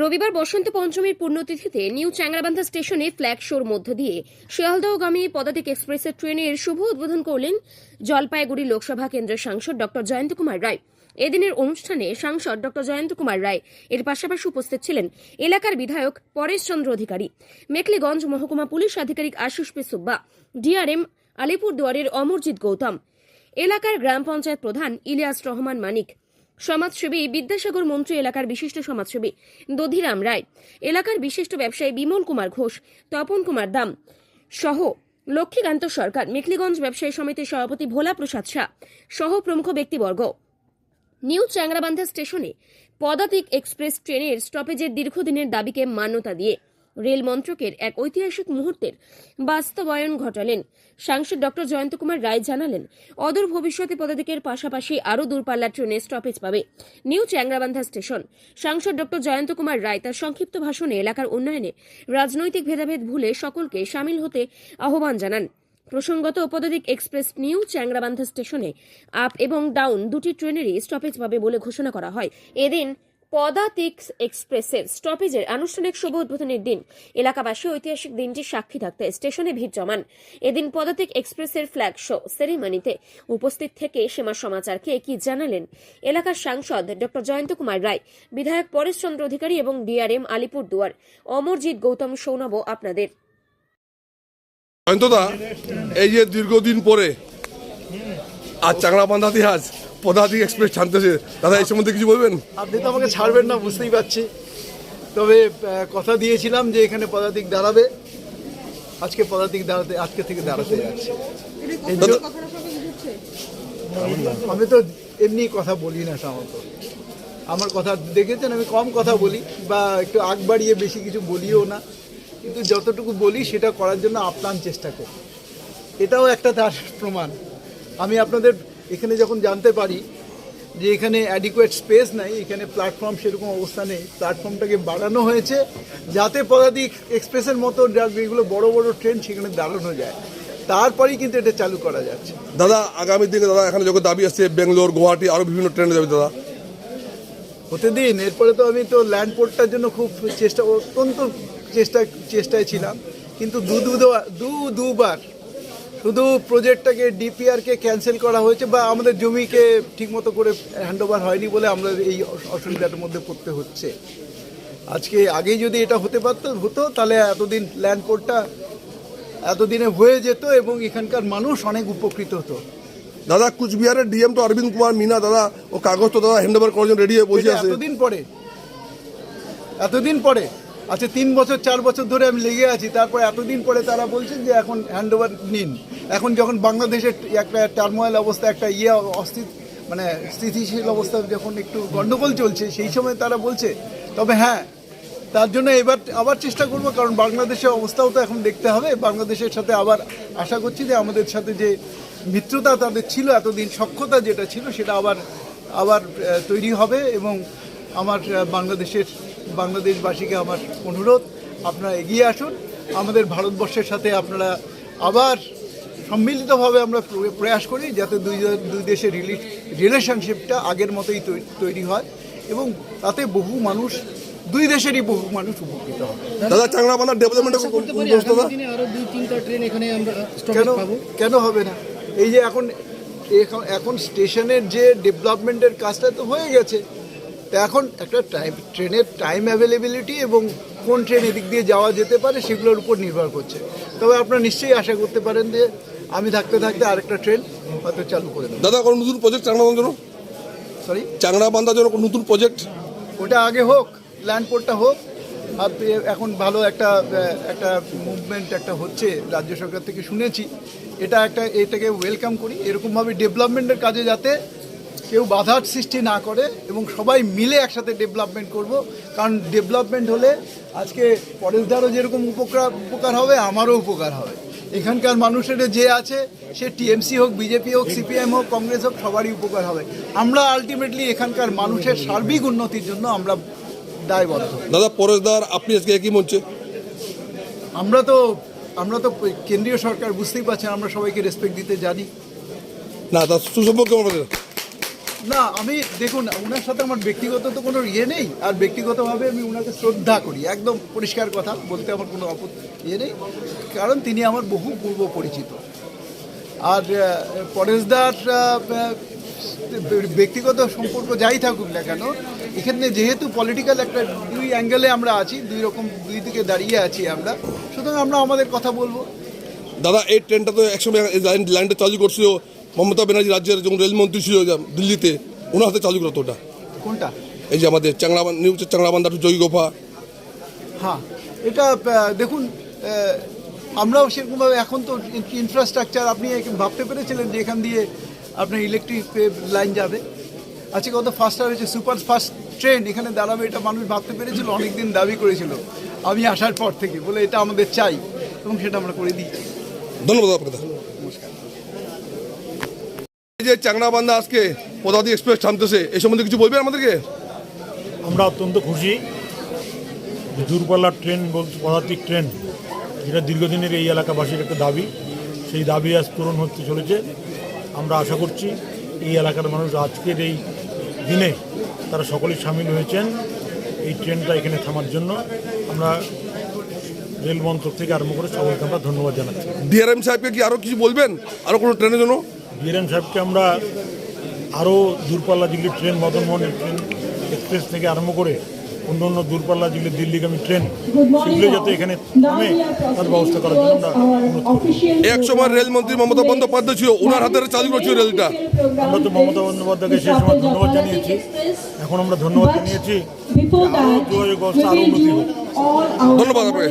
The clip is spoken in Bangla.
রবিবার বসন্ত পঞ্চমীর পুণ্যতিথিতে নিউ চ্যাংরাবান্ধা স্টেশনে ফ্ল্যাগ শোর মধ্য দিয়ে শিয়ালদহগামী পদাতিক এক্সপ্রেসের ট্রেনের শুভ উদ্বোধন করলেন জলপাইগুড়ি লোকসভা কেন্দ্রের সাংসদ ড জয়ন্ত কুমার রায়। এদিনের অনুষ্ঠানে সাংসদ ড জয়ন্ত কুমার রায় এর পাশাপাশি উপস্থিত ছিলেন এলাকার বিধায়ক পরেশ চন্দ্র অধিকারী, মেখলিগঞ্জ মহকুমা পুলিশ আধিকারিক আশিস পি সুব্বা, ডিআরএম আলিপুরদুয়ারের অমরজিৎ গৌতম, এলাকার গ্রাম পঞ্চায়েত প্রধান ইলিয়াস রহমান মানিক সমাজসেবী, বিদ্যাসাগর মন্ত্রী এলাকার বিশিষ্ট সমাজসেবী দধিরাম রায়, এলাকার বিশিষ্ট ব্যবসায়ী বিমল কুমার ঘোষ, তপন কুমার দাম সহ লক্ষ্মীকান্ত সরকার, মেখলিগঞ্জ ব্যবসায়ী সমিতির সভাপতি ভোলা প্রসাদ শাহ সহ প্রমুখ ব্যক্তিবর্গ। নিউ চ্যাংরাবান্ধা স্টেশনে পদাতিক এক্সপ্রেস ট্রেনের স্টপেজের দীর্ঘদিনের দাবিকে মান্যতা দিয়ে রেল মন্ত্রকের এক ঐতিহাসিক মুহূর্তের বাস্তবায়ন ঘটালেন। সাংসদ ডক্টর জয়ন্ত কুমার রায় জানালেন, অদূর ভবিষ্যতে পদাতিকের পাশাপাশি আরও দূরপাল্লার ট্রেনের স্টপেজ পাবে নিউ চ্যাংরাবান্ধা স্টেশন। সাংসদ ডক্টর জয়ন্ত কুমার রায় তার সংক্ষিপ্ত ভাষণে এলাকার উন্নয়নে রাজনৈতিক ভেদাভেদ ভুলে সকলকে সামিল হতে আহ্বান জানান। প্রসঙ্গত পদাতিক এক্সপ্রেস নিউ চ্যাংরাবান্ধা স্টেশনে আপ এবং ডাউন দুটি ট্রেনেরই স্টপেজ পাবে বলে ঘোষণা করা হয়। এদিন পদাতিক এক্সপ্রেসের স্টপেজের আনুষ্ঠানিক শুভ উদ্বোধনের দিন। এলাকাবাসী ঐতিহাসিক দিনটির সাক্ষী থাকতে স্টেশনে ভিড় জমান। এদিন পদাতিক এক্সপ্রেসের ফ্ল্যাগ শো সেরিমনিতে উপস্থিত থেকে সীমা সমাচারকে কি জানালেন এলাকার সাংসদ ডক্টর জয়ন্ত কুমার রায়, বিধায়ক পরেশ চন্দ্র অধিকারী এবং ডিআরএম আলিপুর দুয়ার। অমরজিৎ গৌতম শৌনব আপনাদের। জয়ন্তদা, এই যে দীর্ঘদিন পরে আজ চাংড়া বান্ধাতে আজ পদাতিক এক্সপ্রেস ছানতেছে দাদা এই সম্বন্ধে কিছু বলবেন? আপনি তো আমাকে ছাড়বেন না বুঝতেই পারছি। তবে কথা দিয়েছিলাম যে এখানে পদাতিক দাঁড়াবে। আজকে পদাতিক দাঁড়াতে আজকে থেকে দাঁড়াতে যাচ্ছে। আমি তো এমনি কথা বলি না সাধারণত। আমার কথা দেখেছেন আমি কম কথা বলি বা একটু আগ বাড়িয়ে বেশি কিছু বলিও না। কিন্তু যতটুকু বলি সেটা করার জন্য আপ্রাণ চেষ্টা করি। এটাও একটা তার প্রমাণ। আমি আপনাদের এখানে যখন জানতে পারি যে এখানে অ্যাডিকুয়েট স্পেস নাই এখানে প্ল্যাটফর্ম সেরকম অবস্থা নেই প্ল্যাটফর্মটাকে বাড়ানো হয়েছে যাতে পদাতিক এক্সপ্রেসের মতো যেগুলো বড় বড় ট্রেন সেখানে দাঁড়ানো যায়। তারপরেই কিন্তু এটা চালু করা যাচ্ছে। দাদা আগামী দিনে দাদা এখানে যখন দাবি আসছে বেঙ্গালোর গুয়াহাটি আরও বিভিন্ন ট্রেনে যাবে দাদা। হতে দিন এরপরে তো আমি তো ল্যান্ড পোর্টটার জন্য খুব চেষ্টা অত্যন্ত চেষ্টা চেষ্টায় ছিলাম। কিন্তু দু দু দু দুবার শুধু প্রজেক্টটাকে ডিপিআরকে ক্যান্সেল করা হয়েছে বা আমাদের জমিকে ঠিকমতো করে হ্যান্ডওভার হয়নি বলে আমরা এই অসুবিধাটার মধ্যে পড়তে হচ্ছে। আজকে আগেই যদি এটা হতে পারত হতো তাহলে এতদিন ল্যান্ড পোর্টটা এতদিনে হয়ে যেত এবং এখানকার মানুষ অনেক উপকৃত হতো। দাদা কুচবিহারের ডিএম তো অরবিন্দ কুমার মিনা দাদা ও কাগজ তো দাদা হ্যান্ড ওভার করার জন্য রেডি হয়ে বসে আছে। এতদিন পরে। এতদিন পরে। আচ্ছা তিন বছর, চার বছর ধরে আমি লেগে আছি, তারপর এতদিন পরে তারা বলছেন যে এখন হ্যান্ড ওভার নিন। এখন যখন বাংলাদেশের একটা টার্মোয়াল অবস্থা, একটা ইয়ে অস্থিত মানে স্থিতিশীল অবস্থা যখন একটু গন্ডগোল চলছে, সেই সময় তারা বলছে, তবে হ্যাঁ তার জন্য এবার আবার চেষ্টা করব, কারণ বাংলাদেশের অবস্থাও তো এখন দেখতে হবে। বাংলাদেশের সাথে আবার আশা করছি যে আমাদের সাথে যে মিত্রতা তাদের ছিল, এতদিন সক্ষতা যেটা ছিল, সেটা আবার আবার তৈরি হবে এবং আমার বাংলাদেশের বাংলাদেশবাসীকে আমার অনুরোধ আপনারা এগিয়ে আসুন। আমাদের ভারতবর্ষের সাথে আপনারা আবার সম্মিলিতভাবে আমরা প্রয়াস করি যাতে দুই দুই দেশের রিলেশনশিপটা আগের মতোই তৈ- তৈরি হয় এবং তাতে বহু মানুষ দুই দেশেরই বহু মানুষ উপকৃত হবে। দাদা চাংড়া ডেভেলপমেন্ট দাদা আগামী দিনে আরও দুই তিনটা ট্রেন এখানে আমরা স্টপেজ কেন পাবো। কেন হবে না? এই যে এখন এখন স্টেশনের যে ডেভেলপমেন্টের কাজটা তো হয়ে গেছে। তো এখন একটা টাইম ট্রেনের টাইম অ্যাভেলেবিলিটি এবং কোন ট্রেন এদিক দিয়ে যাওয়া যেতে পারে সেগুলোর উপর নির্ভর করছে। তবে আপনারা নিশ্চয়ই আশা করতে পারেন যে আমি থাকতে থাকতে আরেকটা ট্রেন হয়তো চালু করে দেবো। দাদা কোনো নতুন প্রজেক্ট চাংড়া বান্ধার জন্য সরি চাংড়া বান্ধার জন্য কোনো নতুন প্রজেক্ট ওটা আগে হোক ল্যান্ড পোর্টটা হোক আর এখন ভালো একটা একটা মুভমেন্ট একটা হচ্ছে রাজ্য সরকার থেকে শুনেছি। এটা একটা এটাকে ওয়েলকাম করি। এরকমভাবে ডেভেলপমেন্টের কাজে যাতে কেউ বাধার সৃষ্টি না করে এবং সবাই মিলে একসাথে ডেভেলপমেন্ট করব। কারণ ডেভেলপমেন্ট হলে আজকে পরেশদারও যেরকম উপকার উপকার হবে আমারও উপকার হবে। এখানকার মানুষের যে আছে সে টিএমসি হোক বিজেপি হোক সিপিএম হোক কংগ্রেস হোক সবারই উপকার হবে। আমরা আলটিমেটলি এখানকার মানুষের সার্বিক উন্নতির জন্য আমরা দায়বদ্ধ। দাদা পরেশদার আপনি আজকে একই মঞ্চে? আমরা তো আমরা তো কেন্দ্রীয় সরকার বুঝতেই পারছেন আমরা সবাইকে রেসপেক্ট দিতে জানি। না দাদা সুসম্পর্ক না, আমি, দেখুন ওনার সাথে আমার ব্যক্তিগত তো কোনো ইয়ে নেই, আর ব্যক্তিগতভাবে আমি ওনাকে শ্রদ্ধা করি। একদম পরিষ্কার কথা, বলতে আমার কোনো অপ ইয়ে নেই, কারণ তিনি আমার বহু পূর্ব পরিচিত। আর পরেশদার ব্যক্তিগত সম্পর্ক যাই থাকুক না কেন, এখানে যেহেতু পলিটিক্যাল একটা দুই অ্যাঙ্গেলে আমরা আছি, দুই রকম, দুই দিকে দাঁড়িয়ে আছি আমরা, সুতরাং আমরা আমাদের কথা বলব। দাদা, এই ট্রেনটা তো একসময় লাইনটা চালু করছিল মমতা ব্যানার্জি রাজ্যের যখন রেলমন্ত্রী ছিল দিল্লিতে ওনার হাতে চালু করতো ওটা কোনটা? এই যে আমাদের চাংলা নিউ চাংলাবান্ধা টু জয়গোফা হ্যাঁ এটা দেখুন আমরাও সেরকমভাবে এখন তো ইনফ্রাস্ট্রাকচার আপনি ভাবতে পেরেছিলেন যে এখান দিয়ে আপনার ইলেকট্রিক লাইন যাবে? আজকে কত ফাস্টার হয়েছে সুপার ফাস্ট ট্রেন এখানে দাঁড়াবে এটা মানুষ ভাবতে পেরেছিল অনেকদিন দাবি করেছিল। আমি আসার পর থেকে বলে এটা আমাদের চাই এবং সেটা আমরা করে দিয়েছি। ধন্যবাদ আপনাকে এই যে চাংলাবান্ধা আজকে পদাতি এক্সপ্রেস থামতেছে এই সম্বন্ধে কিছু বলবেন আমাদেরকে? আমরা অত্যন্ত খুশি যে দূরপাল্লার ট্রেন বলতে পদাতিক ট্রেন যেটা দীর্ঘদিনের এই এলাকাবাসীর একটা দাবি সেই দাবি আজ পূরণ হতে চলেছে। আমরা আশা করছি এই এলাকার মানুষ আজকের এই দিনে তারা সকলেই সামিল হয়েছেন এই ট্রেনটা এখানে থামার জন্য। আমরা রেল মন্ত্রক থেকে আরম্ভ করে সবাইকে আমরা ধন্যবাদ জানাচ্ছি। ডিআরএম সাহেবকে কি আরও কিছু বলবেন? আরও কোনো ট্রেনের জন্য? বিএরএম সাহেবকে আমরা আরও দূরপাল্লা দিল্লি ট্রেন মদনমোহনের ট্রেন এক্সপ্রেস থেকে আরম্ভ করে অন্য অন্য দূরপাল্লা দিল্লি দিল্লিগামী ট্রেন সেগুলো যাতে এখানে থামে তার ব্যবস্থা করার জন্য আমরা। এক সময় রেলমন্ত্রী মমতা বন্দ্যোপাধ্যায় ছিল ওনার হাতে চালু করছিল রেলটা। আমরা তো মমতা বন্দ্যোপাধ্যায়কে সেই সময় ধন্যবাদ জানিয়েছি। এখন আমরা ধন্যবাদ জানিয়েছি আরও যোগাযোগ ব্যবস্থা আরও উন্নতি হোক ধন্যবাদ আপনাকে।